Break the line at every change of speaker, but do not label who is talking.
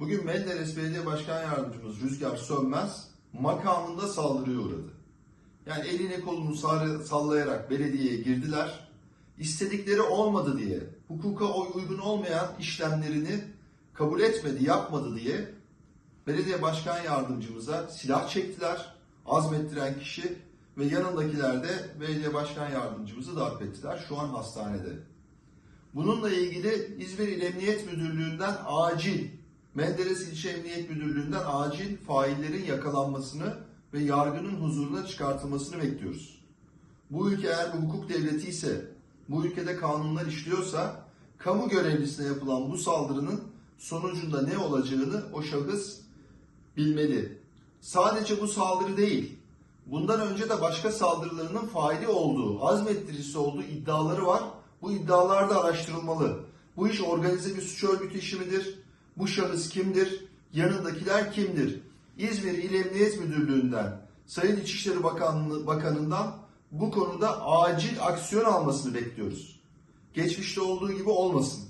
Bugün Menderes Belediye Başkan Yardımcımız Rüzgar Sönmez makamında saldırıya uğradı. Yani elini kolunu sallayarak belediyeye girdiler. İstedikleri olmadı diye, hukuka uygun olmayan işlemlerini kabul etmedi, yapmadı diye belediye başkan yardımcımıza silah çektiler. Azmettiren kişi ve yanındakiler de belediye başkan yardımcımızı darp ettiler. Şu an hastanede. Bununla ilgili İzmir İl Emniyet Müdürlüğü'nden acil, Menderes İlçe Emniyet Müdürlüğü'nden acil faillerin yakalanmasını ve yargının huzuruna çıkartılmasını bekliyoruz. Bu ülke eğer bir hukuk devleti ise, bu ülkede kanunlar işliyorsa, kamu görevlisine yapılan bu saldırının sonucunda ne olacağını o şahıs bilmeli. Sadece bu saldırı değil, bundan önce de başka saldırılarının faili olduğu, azmettiricisi olduğu iddiaları var. Bu iddialar da araştırılmalı. Bu iş organize bir suç örgütü işi midir? Bu şahıs kimdir? Yanındakiler kimdir? İzmir İl Emniyet Müdürlüğü'nden, Sayın İçişleri Bakanlığı, Bakanı'ndan bu konuda acil aksiyon almasını bekliyoruz. Geçmişte olduğu gibi olmasın.